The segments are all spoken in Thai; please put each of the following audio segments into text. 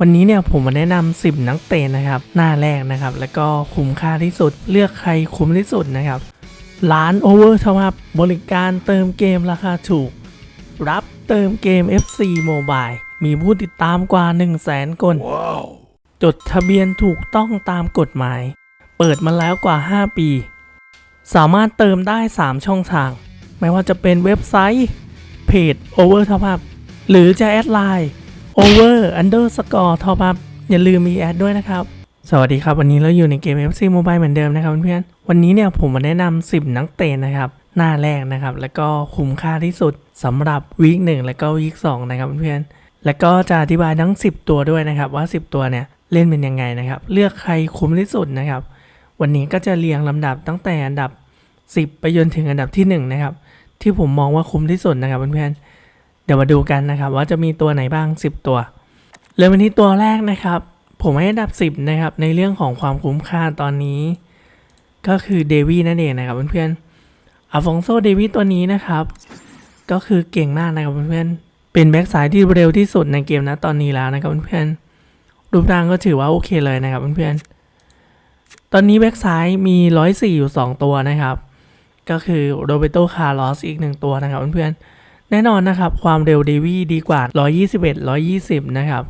วันนี้เนี่ยผมมาแนะนำ10 นักเตะนะครับ หน้าแรกนะครับ แล้วก็คุ้มค่าที่สุดเลือกใครคุ้มที่สุดนะครับ ร้าน Over Top Up บริการเติมเกมราคาถูก รับเติมเกม FC Mobile มีผู้ติดตามกว่า 1 0 0 0 0แสนคนจดทะเบียนถูกต้องตามกฎหมาย เปิดมาแล้วกว่า 5 ปี สามารถเติมได้ 3 ช่องทาง ไม่ว่าจะเป็นเว็บไซต์ เพจ Over Top Up หรือจะแอดไลน์ Over Underscore Top Up อย่าลืมมีแอดด้วยนะครับ สวัสดีครับ วันนี้เราอยู่ในเกม FC Mobile เหมือนเดิมนะครับเพื่อนๆวันนี้เนี่ยผมมาแนะนำ10 นักเตะนะครับ หน้าแรกนะครับ แล้วก็คุ้มค่าที่สุดสำหรับวีคหนึ่งแล้วก็วีคสองนะครับเพื่อนๆแล้วก็จะอธิบายทั้ง 10 ตัวด้วยนะครับ ว่า 10 ตัวเนี่ยเล่นเป็นยังไงนะครับ เลือกใครคุ้มที่สุดนะครับ วันนี้ก็จะเรียงลำดับตั้งแต่อันดับ 10 ไปจนถึงอันดับที่1นะครับที่ผมมองว่าคุ้มที่สุดนะครับเพื่อนๆ เดี๋ยวมาดูกันนะครับ ว่าจะมีตัวไหนบ้าง 10 ตัว เริ่มที่ตัวแรกนะครับ ผมให้อันดับ 10 นะครับ ในเรื่องของความคุ้มค่าตอนนี้ ก็คือเดวี่นั่นเองนะครับเพื่อนๆอาฟองโซเดวี่ตัวนี้นะครับ ก็คือเก่งมากนะครับเพื่อนๆเป็นแบ็กซ้ายที่เร็วที่สุดในเกมนะตอนนี้แล้วนะครับเพื่อนๆรูปร่างก็ถือว่าโอเคเลยนะครับเพื่อนๆตอนนี้แบ็กซ้ายมี 104 อยู่ 2 ตัวนะครับ ก็คือโรเบโตคาร์ลอสอีกหนึ่งตัวนะครับเพื่อนๆ แน่นอนนะครับ ความเร็วเดวี่ดีกว่า 121 120 นะครับ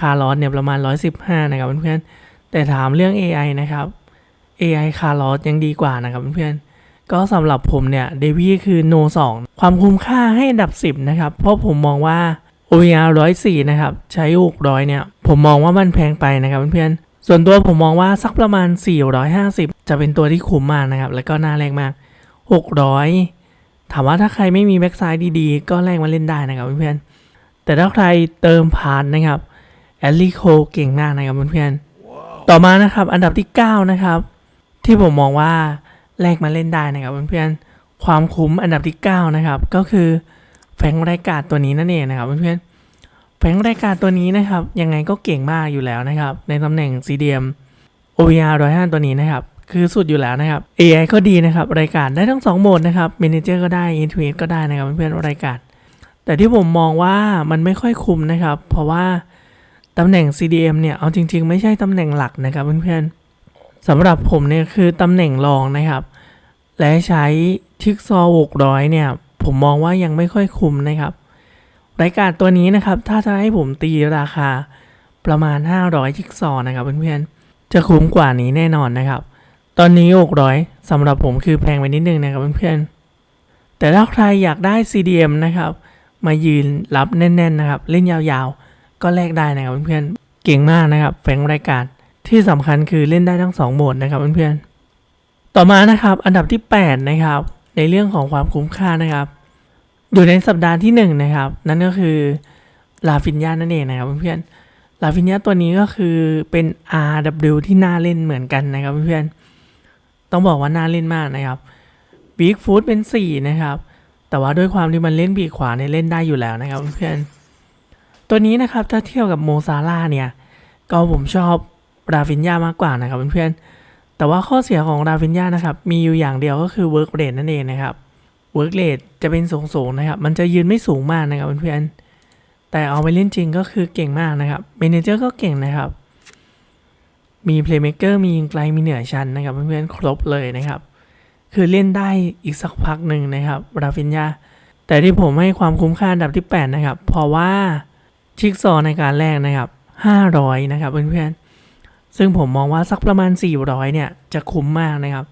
คาร์ลอสเนี่ยประมาณ 115 นะครับเพื่อนๆ แต่ถามเรื่อง AI นะครับ AI คาร์ลอสยังดีกว่านะครับเพื่อนๆ ก็สำหรับผมเนี่ยเดวี่คือโน2ความคุ้มค่าให้อันดับ 10 นะครับ เพราะผมมองว่า OER 104 นะครับ ใช้ 600 เนี่ย ผมมองว่ามันแพงไปนะครับเพื่อนๆ ส่วนตัวผมมองว่าสักประมาณ 450 จะเป็นตัวที่คุ้มมากนะครับ แล้วก็น่าแรงมาก 600 ถามว่าถ้าใครไม่มีแบ็กไซด์ดีๆ ก็แลกมาเล่นได้นะครับเพื่อนๆแต่ถ้าใครเติมพาร์ทนะครับแอลลี่โคเก่งมากนะครับเพื่อนๆต่อมานะครับอันดับที่ 9 นะครับ ที่ผมมองว่าแลกมาเล่นได้นะครับเพื่อนๆความคุ้มอันดับที่ 9 นะครับ ก็คือแฟงรายการตัวนี้นั่นเองนะครับเพื่อนๆแฟงรายการตัวนี้นะครับ ยังไงก็เก่งมากอยู่แล้วนะครับ ในตำแหน่ง CDM OVR 105ตัวนี้นะครับ คือสุดอยู่แล้วนะครับ AI ก็ดีนะครับ รายการได้ทั้ง 2 โหมดนะครับ Manager ก็ได้ Intuit ก็ได้นะครับเพื่อนๆรายการ แต่ที่ผมมองว่ามันไม่ค่อยคุ้มนะครับ เพราะว่าตำแหน่ง CDM เนี่ย เอาจริง ๆ ไม่ใช่ตำแหน่งหลักนะครับเพื่อนๆสำหรับผมเนี่ยคือตำแหน่งรองนะครับ และใช้ทิกซอ600 เนี่ย ผมมองว่ายังไม่ค่อยคุ้มนะครับ รายการตัวนี้นะครับ ถ้าจะให้ผมตีราคาประมาณ 500ทิกซอนะครับเพื่อนๆจะคุ้มกว่านี้แน่นอนนะครับ ตอนนี้ 600สำหรับผมคือแพงไปนิดนึงนะครับเพื่อนๆ แต่ถ้าใครอยากได้ CDM นะครับ มายืนรับแน่นๆนะครับ เล่นยาวๆ ก็แลกได้นะครับเพื่อนๆ เก่งมากนะครับแฝงรายการ ที่สำคัญคือเล่นได้ทั้ง 2 โหมดนะครับเพื่อนๆ ต่อมานะครับอันดับที่ 8 นะครับ ในเรื่องของความคุ้มค่านะครับ อยู่ในสัปดาห์ที่ 1 นะครับ นั่นก็คือลาฟินยานั่นเองนะครับเพื่อนๆลาฟินยาตัวนี้ก็คือเป็น RW ที่น่าเล่นเหมือนกันนะครับเพื่อนๆ ต้องบอกว่าน่าเล่นมากนะครับบิ๊กฟูดเป็น 4 นะครับ แต่ว่าด้วยความที่มันเล่นบีกขวาเนี่ยเล่นได้อยู่แล้วนะครับเพื่อนตัวนี้นะครับถ้าเทียบกับโมซาร่าเนี่ยก็ผมชอบราฟินยามากกว่านะครับเพื่อนๆแต่ว่าข้อเสียของราฟินยานะครับมีอยู่อย่างเดียวก็คือเวิร์กเรทนั่นเองนะครับเวิร์กเรทจะเป็นสูงๆนะครับ มันจะยืนไม่สูงมากนะครับเพื่อนๆแต่เอาไปเล่นจริงก็คือเก่งมากนะครับเมนเจอร์ก็เก่งนะครับ มีเพลย์เม k เกอร์มียิงไกลมีเหนือชั้นนะครับเพื่อนๆครบเลยนะครับ คือเล่นได้อีกสักพักหนึ่งนะครับราฟินยาแต่ที่ผมให้ความคุ้มค่าอันดับที่ 8 นะครับ เพราะว่าชิกซอว์ในการแรกนะครับ 500 นะครับเพื่อนๆซึ่งผมมองว่าสักประมาณ 400 เนี่ยจะคุ้มมากนะครับ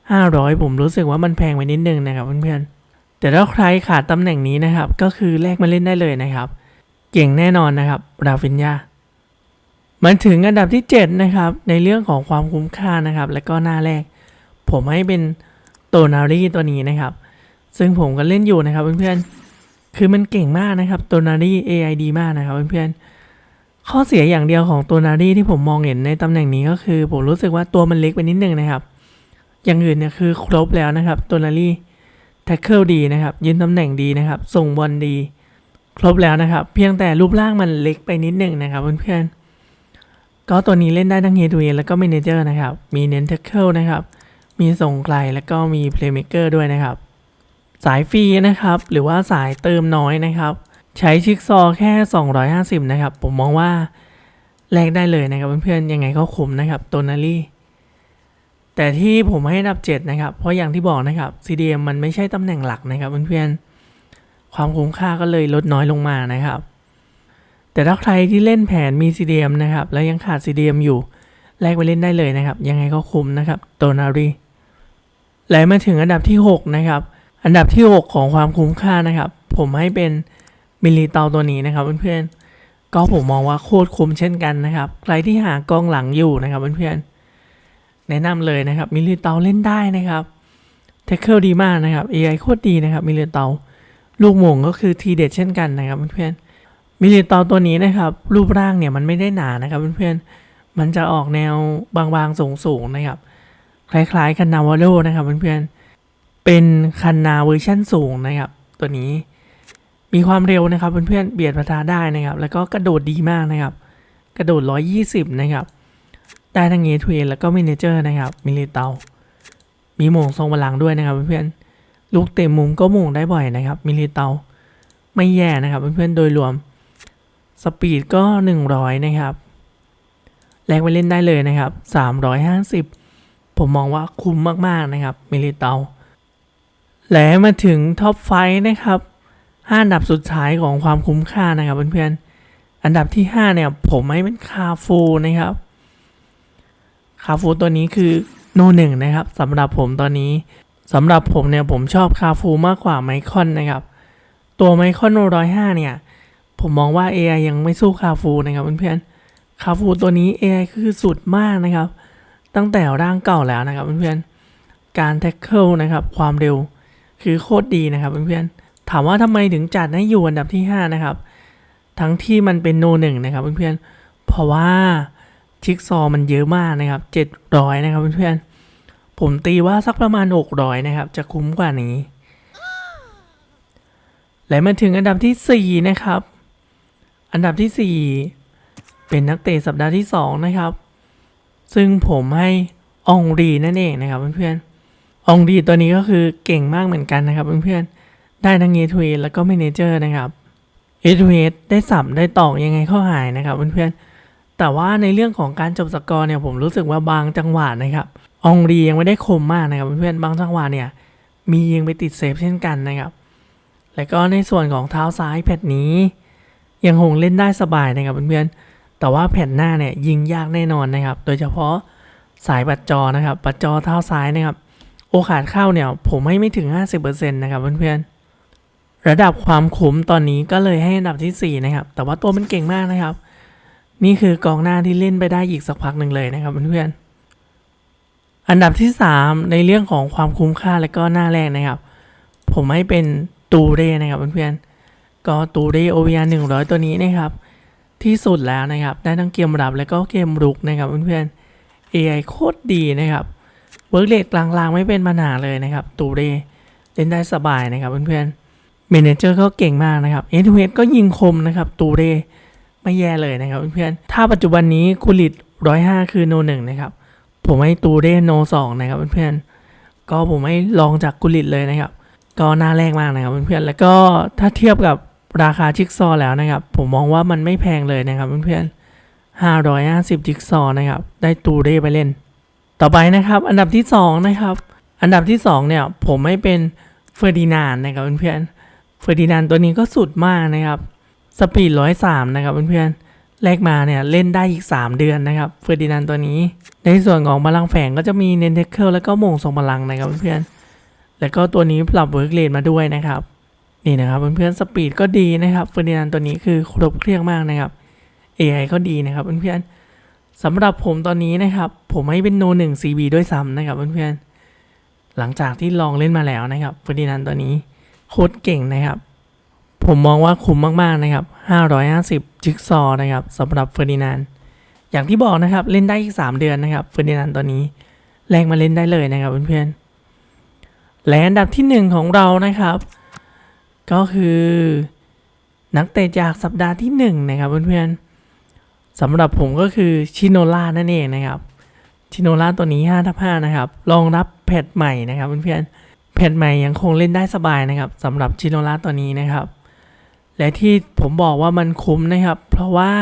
500 ผมรู้สึกว่ามันแพงไปนิดนึงนะครับเพื่อนๆแต่ถ้าใครขาดตำแหน่งนี้นะครับ ก็คือแลกมาเล่นได้เลยนะครับ เก่งแน่นอนนะครับราฟินยา มันถึงอันดับที่ 7 นะครับ ในเรื่องของความคุ้มค่านะครับ และก็หน้าแรก ผมให้เป็นโตนารีตัวนี้นะครับ ซึ่งผมก็เล่นอยู่นะครับเพื่อนๆคือมันเก่งมากนะครับตัวนารี AI ดีมากนะครับเพื่อนๆข้อเสียอย่างเดียวของตัวนารีที่ผมมองเห็นในตำแหน่งนี้ก็คือผมรู้สึกว่าตัวมันเล็กไปนิดนึงนะครับ อย่างอื่นเนี่ยคือครบแล้วนะครับตัวนารีแท็กเกิลดีนะครับยืนตำแหน่งดีนะครับ ส่งบอลดี ครบแล้วนะครับ เพียงแต่รูปร่างมันเล็กไปนิดนึงนะครับเพื่อนๆ ก็ตัวนี้เล่นได้ทั้งเฮดูเอแล้วก็เมเนเจอร์นะครับ มีเน้นแท็กเกิลนะครับ มีส่งไกลแล้วก็มีเพลย์เม k เกอร์ด้วยนะครับ สายฟรีนะครับ หรือว่าสายเติมน้อยนะครับ ใช้ชิกซอว์แค่ 250 นะครับ ผมมองว่าแลกได้เลยนะครับเพื่อนๆ ยังไงก็คุ้มนะครับโตนารีแต่ที่ผมให้อันดับ 7 นะครับ เพราะอย่างที่บอกนะครับ CDM มันไม่ใช่ตำแหน่งหลักนะครับเพื่อนๆ ความคุ้มค่าก็เลยลดน้อยลงมานะครับ แต่ถ้าใครที่เล่นแผนมี CDM นะครับ แล้วยังขาด CDM อยู่ แลกไปเล่นได้เลยนะครับ ยังไงก็คุ้มนะครับโตนารีและมาถึงอันดับที่ 6 นะครับ อันดับที่ 6 ของความคุ้มค่านะครับ ผมให้เป็นมิลลิเตาตัวนี้นะครับเพื่อนๆก็ผมมองว่าโคตรคุ้มเช่นกันนะครับ ใครที่หากองหลังอยู่นะครับเพื่อนๆแนะนำเลยนะครับมิลลิเตาเล่นได้นะครับเทคเกิลดีมากนะครับ AI โคตรดีนะครับมิลลิเตาลูกหม่งก็คือทีเด็ดเช่นกันนะครับเพื่อนๆ มิลิเตาตัวนี้นะครับ รูปร่างเนี่ยมันไม่ได้หนานะครับเพื่อนๆ มันจะออกแนวบางๆสูงๆนะครับ คล้ายๆคันนาวาโลนะครับเพื่อนๆ เป็นคันนาเวอร์ชั่นสูงนะครับ ตัวนี้มีความเร็วนะครับเพื่อนๆเบียดประทาได้นะครับ แล้วก็กระโดดดีมากนะครับ กระโดด 120 นะครับ ได้ทั้งเอทเวนแล้วก็มินิเจอร์นะครับมิลิเตามีโมงทรงพลังด้วยนะครับเพื่อนๆลูกเต็มมุมก็โมงได้บ่อยนะครับมิลิเตาไม่แย่นะครับเพื่อนๆโดยรวม สปีดก็ 100 นะครับ แลกไปเล่นได้เลยนะครับ 350 ผมมองว่าคุ้มมาก ๆ นะครับ มิลิเตาและมาถึงท็อปไฟนะครับห้าอันดับสุดท้ายของความคุ้มค่านะครับเพื่อนๆ อันดับที่ 5 เนี่ย ผมให้เป็นคาฟูนะครับ คาฟูตัวนี้คือโนหนึ่งนะครับสำหรับผมตอนนี้สำหรับผมเนี่ยผมชอบคาฟูมากกว่าไมคอนนะครับ ตัวไมคอนโนร้อยห้าเนี่ย ผมมองว่า AI ยังไม่สู้คาฟูนะครับเพื่อนๆคาฟูตัวนี้ AI คือสุดมากนะครับ ตั้งแต่ร่างเก่าแล้วนะครับเพื่อนๆการแท็กเกิลนะครับความเร็วคือโคตรดีนะครับเพื่อนๆถามว่าทำไมถึงจัดให้อยู่อันดับที่ 5 นะครับ ทั้งที่มันเป็นโนหนึ่งนะครับเพื่อนๆเพราะว่าชิกซอมันเยอะมากนะครับ 700 นะครับเพื่อนๆผมตีว่าสักประมาณ 600 นะครับ จะคุ้มกว่านี้ และมาถึงอันดับที่ 4 นะครับ อันดับที่ 4 เป็นนักเตะสัปดาห์ที่ 2 นะครับ ซึ่งผมให้องรีนั่นเองนะครับเพื่อนๆองรีตัวนี้ก็คือเก่งมากเหมือนกันนะครับเพื่อนๆได้ทั้งเอทเวแล้วก็เมเนเจอร์นะครับเอทเวได้สับได้ตอกยังไงเข้าหายนะครับเพื่อนๆแต่ว่าในเรื่องของการจบสกอร์เนี่ยผมรู้สึกว่าบางจังหวะนะครับอองรียังไม่ได้คมมากนะครับเพื่อนๆบางจังหวะเนี่ยมียิงไปติดเซฟเช่นกันนะครับแล้วก็ในส่วนของเท้าซ้ายแพทนี้ ยังคงเล่นได้สบายนะครับเพื่อนๆ แต่ว่าแผ่นหน้าเนี่ยยิงยากแน่นอนนะครับ โดยเฉพาะสายปัดจอนะครับปัดจอเท้าซ้ายนะครับ โอกาสเข้าเนี่ยผมให้ไม่ถึง 50%นะครับเพื่อนๆ ระดับความคุ้มตอนนี้ก็เลยให้อันดับที่ 4 นะครับ แต่ว่าตัวมันเก่งมากนะครับ นี่คือกองหน้าที่เล่นไปได้อีกสักพักหนึ่งเลยนะครับเพื่อนๆอันดับที่ 3 ในเรื่องของความคุ้มค่าและก็หน้าแรกนะครับ ผมให้เป็นตูเร่นะครับเพื่อนๆ ก็ตูเร่ OVR 100ตัวนี้นะครับ ที่สุดแล้วนะครับ ได้ทั้งเกมรับและก็เกมรุกนะครับเพื่อนๆ AI โคตรดีนะครับเวิร์กเลทกลางๆ ไม่เป็นปัญหาเลยนะครับ ตูเรเล่นได้สบายนะครับเพื่อนๆเมเนเจอร์ก็เก่งมากนะครับเอทเวก็ยิงคมนะครับ ตูเรไม่แย่เลยนะครับเพื่อนๆถ้าปัจจุบันนี้กุลิต105คือโนหนึ่งนะครับ ผมให้ตูเรโนสองนะครับเพื่อนๆก็ผมให้ลองจากกุลิตเลยนะครับ ก็น่าแรงมากนะครับเพื่อนๆแล้วก็ถ้าเทียบกับ ราคาชิกซอว์แล้วนะครับ ผมมองว่ามันไม่แพงเลยนะครับเพื่อนๆ550จิกซอว์นะครับ ได้ตูเร่ไปเล่น ต่อไปนะครับ อันดับที่ 2 นะครับ อันดับที่ 2 เนี่ย ผมให้เป็นเฟอร์ดินานนะครับเพื่อนๆเฟอร์ดินานตัวนี้ก็สุดมากนะครับสปีด103นะครับเพื่อนๆแลกมาเนี่ยเล่นได้อีก 3 เดือนนะครับเฟอร์ดินานตัวนี้ ในส่วนของพลังแฝงก็จะมีเนนเทคเคิลแล้วก็โมงทรงพลังนะครับเพื่อนๆแล้วก็ตัวนี้ปรับเวิร์กเลนมาด้วยนะครับ นี่นะครับเพื่อนๆสปีดก็ดีนะครับเฟอร์ดินานตัวนี้คือครบเครื่องมากนะครับ AI ก็ดีนะครับเพื่อนๆสำหรับผมตอนนี้นะครับ ผมให้เป็นโนหนึ่ง CB ด้วยซ้ำนะครับเพื่อนๆหลังจากที่ลองเล่นมาแล้วนะครับเฟอร์ดินานตัวนี้โคตรเก่งนะครับ ผมมองว่าคุ้มมากๆนะครับ 550จิกซอว์นะครับสำหรับเฟอร์ดินานอย่างที่บอกนะครับเล่นได้อีก 3 เดือนนะครับเฟอร์ดินานตัวนี้แรงมาเล่นได้เลยนะครับเพื่อนๆและอันดับที่ 1 ของเรานะครับ ก็คือ นักเตะจากสัปดาห์ที่ 1 นะครับเพื่อนๆสำหรับผมก็คือชิโนล่านั่นเองนะครับชิโนล่าตัวนี้5ทับ5นะครับรองรับแพทใหม่นะครับเพื่อนๆแพทใหม่ยังคงเล่นได้สบายนะครับสำหรับชิโนล่าตัวนี้นะครับ และที่ผมบอกว่ามันคุ้มนะครับ เพราะว่า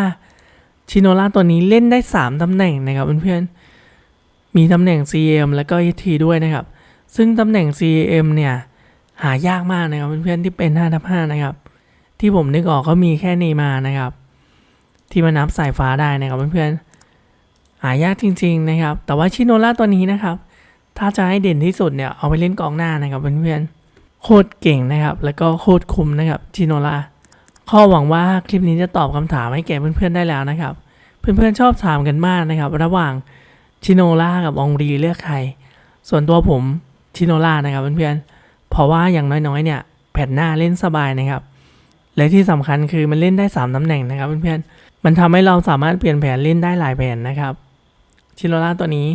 ชิโนล่าตัวนี้เล่นได้ 3ตำแหน่งนะครับเพื่อนๆมีตำแหน่ง CM แล้วก็ ET ด้วยนะครับ ซึ่งตำแหน่ง CM เนี่ย หายากมากนะครับเพื่อนๆที่เป็น5ทับ5นะครับ ที่ผมนึกออกก็มีแค่เนมานะครับ ที่มานับสายฟ้าได้นะครับเพื่อนๆหายากจริง ๆนะครับ แต่ว่าชิโนล่าตัวนี้นะครับ ถ้าจะให้เด่นที่สุดเนี่ยเอาไปเล่นกองหน้านะครับเพื่อนๆโคตรเก่งนะครับ แล้วก็โคตรคุ้มนะครับชิโนล่าข้อหวังว่าคลิปนี้จะตอบคำถามให้แก่เพื่อนๆได้แล้วนะครับ เพื่อนๆชอบถามกันมากนะครับ ระหว่างชิโนล่ากับองรีเลือกใคร ส่วนตัวผมชิโนล่านะครับเพื่อนๆ เพราะว่าอย่างน้อยๆเนี่ยแผ่นหน้าเล่นสบายนะครับ และที่สำคัญคือมันเล่นได้ 3ตำแหน่งนะครับเพื่อนๆ มันทำให้เราสามารถเปลี่ยนแผนเล่นได้หลายแผนนะครับชิโนล่าตัวนี้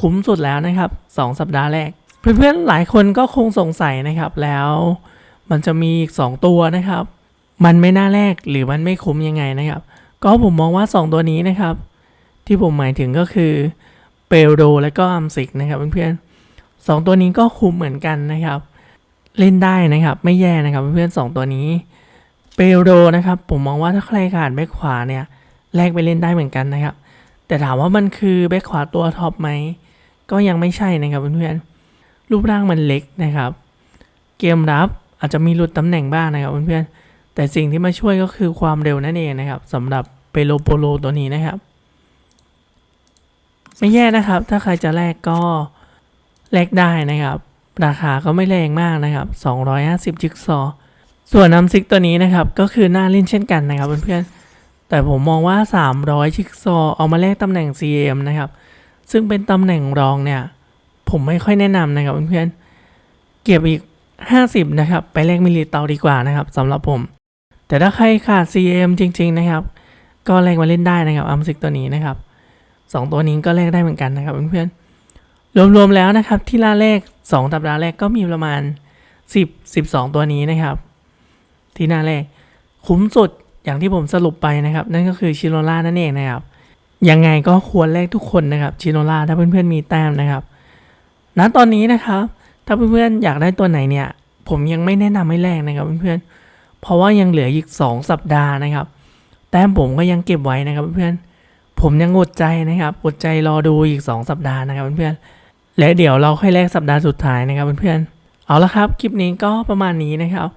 คุ้มสุดแล้วนะครับ 2 สัปดาห์แรก เพื่อนๆหลายคนก็คงสงสัยนะครับแล้วมันจะมีอีก 2 ตัวนะครับ มันไม่น่าแลกหรือมันไม่คุ้มยังไงนะครับ ก็ผมมองว่า 2 ตัวนี้นะครับ ที่ผมหมายถึงก็คือเปโดและก็อัมซิกนะครับเพื่อนๆสองตัวนี้ก็คุ้มเหมือนกันนะครับ เล่นได้นะครับ ไม่แย่นะครับเพื่อนๆสองตัวนี้เปโดนะครับ ผมมองว่าถ้าใครขาดแบ็คขวาเนี่ยแลกไปเล่นได้เหมือนกันนะครับ แต่ถามว่ามันคือแบ็คขวาตัวท็อปไหมก็ยังไม่ใช่นะครับเพื่อนๆรูปร่างมันเล็กนะครับ เกมรับอาจจะมีหลุดตำแหน่งบ้างนะครับเพื่อนๆแต่สิ่งที่มาช่วยก็คือความเร็วนั่นเองนะครับสำหรับเปโลโปโลตัวนี้นะครับ ไม่แย่นะครับ ถ้าใครจะแลกก็แลกได้นะครับ ราคาก็ไม่แรงมากนะครับ 250จิกซอส่วนน้ำซิกตัวนี้นะครับก็คือน่าเล่นเช่นกันนะครับเพื่อนๆแต่ผมมองว่า 300จิกซอเอามาแลกตำแหน่ง CM นะครับ ซึ่งเป็นตำแหน่งรองเนี่ย ผมไม่ค่อยแนะนำนะครับเพื่อนๆเก็บอีก 50 นะครับ ไปแลกมิลิเตาดีกว่านะครับสำหรับผม แต่ถ้าใครขาด CM จริง ๆ นะครับ ก็แลกมาเล่นได้นะครับอัมซิกตัวนี้นะครับสองตัวนี้ก็แลกได้เหมือนกันนะครับเพื่อนๆ รวมๆแล้วนะครับที่ล่าแรก2สัปดาห์แรกก็มีประมาณ 10 12 ตัวนี้นะครับ ที่หน้าแรก คุ้มสุดอย่างที่ผมสรุปไปนะครับ นั่นก็คือชิโนล่านั่นเองนะครับ ยังไงก็ควรแลกทุกคนนะครับชิโนล่าถ้าเพื่อนๆมีแต้มนะครับณตอนนี้นะครับ ถ้าเพื่อนๆอยากได้ตัวไหนเนี่ย ผมยังไม่แนะนำให้แลกนะครับเพื่อนๆเพราะว่ายังเหลืออีก 2 สัปดาห์นะครับ แต้มผมก็ยังเก็บไว้นะครับเพื่อนๆผมยังอดใจนะครับอดใจรอดูอีก 2 สัปดาห์นะครับเพื่อนๆ และเดี๋ยวเราค่อยแลกสัปดาห์สุดท้ายนะครับเพื่อนๆ เอาละครับ คลิปนี้ก็ประมาณนี้นะครับ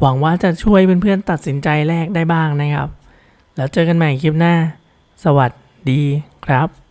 หวังว่าจะช่วยเพื่อนๆตัดสินใจแลกได้บ้างนะครับ แล้วเจอกันใหม่คลิปหน้า สวัสดีครับ